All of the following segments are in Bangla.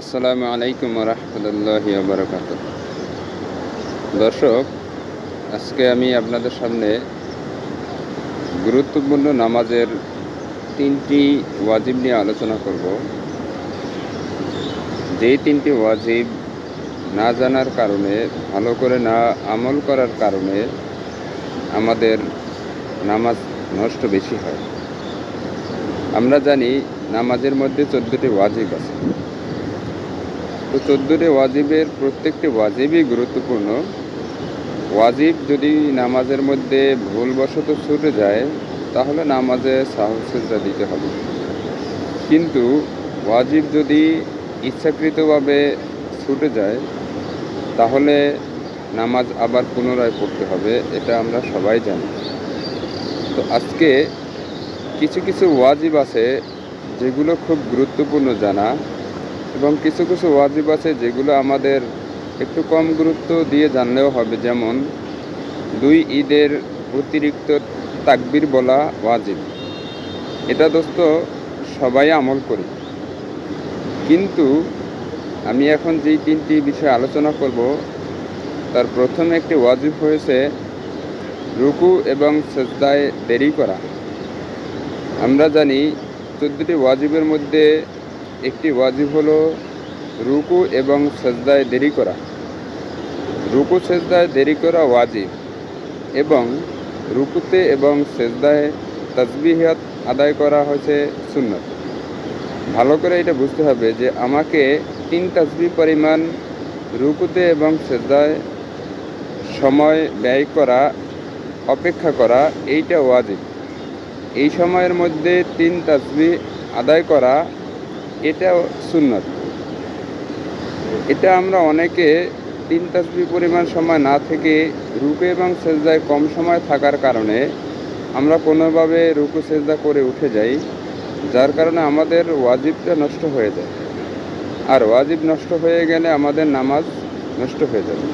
আসসালামু আলাইকুম রহমতুল্লাহি বারকাত দর্শক, আজকে আমি আপনাদের সামনে গুরুত্বপূর্ণ নামাজের তিনটি ওয়াজিব নিয়ে আলোচনা করব। যেই তিনটি ওয়াজিব না জানার কারণে, ভালো করে না আমল করার কারণে আমাদের নামাজ নষ্ট বেশি হয়। আমরা জানি নামাজের মধ্যে চোদ্দোটি ওয়াজিব আছে। তো চোদ্দোটি ওয়াজিবের প্রত্যেকটি ওয়াজিবই গুরুত্বপূর্ণ। ওয়াজিব যদি নামাজের মধ্যে ভুলবশত ছুটে যায়, তাহলে নামাজে সাহসেজা দিতে হবে। কিন্তু ওয়াজিব যদি ইচ্ছাকৃতভাবে ছুটে যায়, তাহলে নামাজ আবার পুনরায় পড়তে হবে, এটা আমরা সবাই জানি। তো আজকে কিছু কিছু ওয়াজিব আছে, যেগুলো খুব গুরুত্বপূর্ণ জানা। এবং কিছু কিছু ওয়াজিব আছে যেগুলো আমাদের একটু কম গুরুত্ব দিয়ে জানলেও হবে। যেমন, দুই ঈদের অতিরিক্ত তাকবির বলা ওয়াজিব। এটা দোস্ত সবাই আমল করি। কিন্তু আমি এখন যেই তিনটি বিষয় আলোচনা করব, তার প্রথমে একটি ওয়াজিব হয়েছে রুকু এবং সেজদায় দেরি করা। আমরা জানি চোদ্দটি ওয়াজিবের মধ্যে একটি ওয়াজিব হলো রুকু এবং সেজদায় দেরি করা। রুকু, সেজদায় দেরি করা ওয়াজিব এবং রুকুতে এবং সেজদায় তসবিহাত আদায় করা হয়েছে সুন্নত। ভালো করে এটা বুঝতে হবে যে আমাকে তিন তসবি পরিমাণ রুকুতে এবং সেজদায় সময় ব্যয় করা, অপেক্ষা করা এইটা ওয়াজিব। এই সময়ের মধ্যে তিন তসবি আদায় করা এটা সুন্নত। এটা আমরা অনেকে তিন তাসবি পরিমাণ সময় না থেকে রুকু এবং সেজদায় কম সময় থাকার কারণে আমরা কোনোভাবে রুকু, সেজদা করে উঠে যাই, যার কারণে আমাদের ওয়াজিবটা নষ্ট হয়ে যায়। আর ওয়াজিব নষ্ট হয়ে গেলে আমাদের নামাজ নষ্ট হয়ে যাবে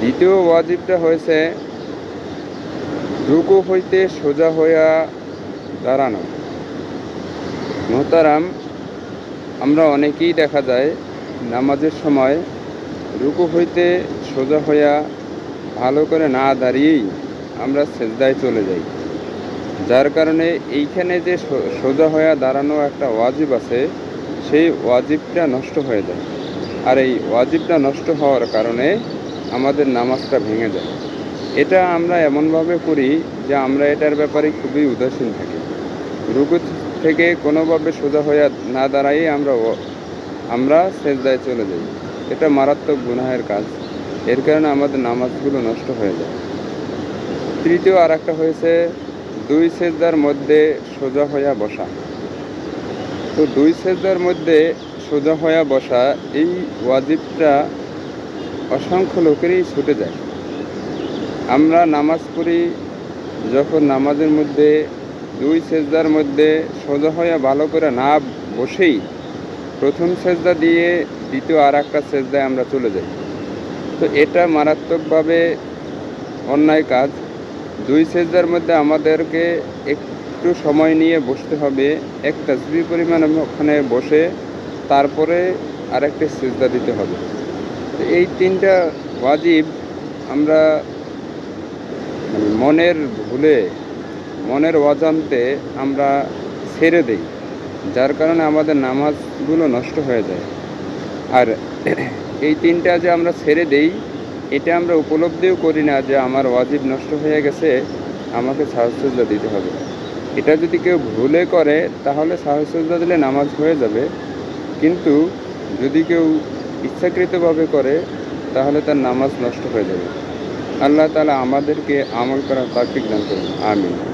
দ্বিতীয় ওয়াজিবটা হয়েছে রুকু হইতে সোজা হইয়া দাঁড়ানো। মোহতারাম আমরা অনেকেই দেখা যায় নামাজের সময় রুকু হইতে সোজা হইয়া ভালো করে না দাঁড়িয়েই আমরা সেজদায় চলে যাই। যার কারণে এইখানে যে সোজা হইয়া দাঁড়ানো একটা ওয়াজিব আছে, সেই ওয়াজিবটা নষ্ট হয়ে যায়। আর এই ওয়াজিবটা নষ্ট হওয়ার কারণে আমাদের নামাজটা ভেঙে যায়। এটা আমরা এমনভাবে করি যে আমরা এটার ব্যাপারে খুবই উদাসীন থাকি। রুকু থেকে কোনোভাবে সোজা হয়ে না দাঁড়াই আমরা আমরা সেজদায় চলে যাই। এটা মারাত্মক গুনাহের কাজ। এর কারণে আমাদের নামাজগুলো নষ্ট হয়ে যায়। তৃতীয় আর একটা হয়েছে, দুই সেজদার মধ্যে সোজা হইয়া বসা। তো দুই সেজদার মধ্যে সোজা হইয়া বসা, এই ওয়াজিবটা অসংখ্য লোকেরই ছুটে যায়। আমরা নামাজ পড়ি, যখন নামাজের মধ্যে দুই সেজদার মধ্যে সোজা হইয়া ভালো করে না বসেই প্রথম সেজদা দিয়ে দ্বিতীয় আর একটা সেজদায় আমরা চলে যাই। তো এটা মারাত্মকভাবে অন্যায় কাজ। দুই সেজদার মধ্যে আমাদেরকে একটু সময় নিয়ে বসতে হবে, এক তসবি পরিমাণ ওখানে বসে তারপরে আরেকটি সেজদা দিতে হবে। তো এই তিনটা ওয়াজিব আমরা মানে মনের ভুলে মনের অজান্তে আমরা ছেড়ে দিই, যার কারণে আমাদের নামাজগুলো নষ্ট হয়ে যায়। আর এই তিনটা যে আমরা ছেড়ে দেই, এটা আমরা উপলব্ধিও করি না যে আমার ওয়াজিব নষ্ট হয়ে গেছে, আমাকে সাহসজ্জা দিতে হবে। এটা যদি কেউ ভুলে করে, তাহলে সাহসজ্জা দিলে নামাজ হয়ে যাবে। কিন্তু যদি কেউ ইচ্ছাকৃতভাবে করে, তাহলে তার নামাজ নষ্ট হয়ে যাবে। আল্লাহ তালা আমাদেরকে আমল করার তাফিক দান করুন। আমিন।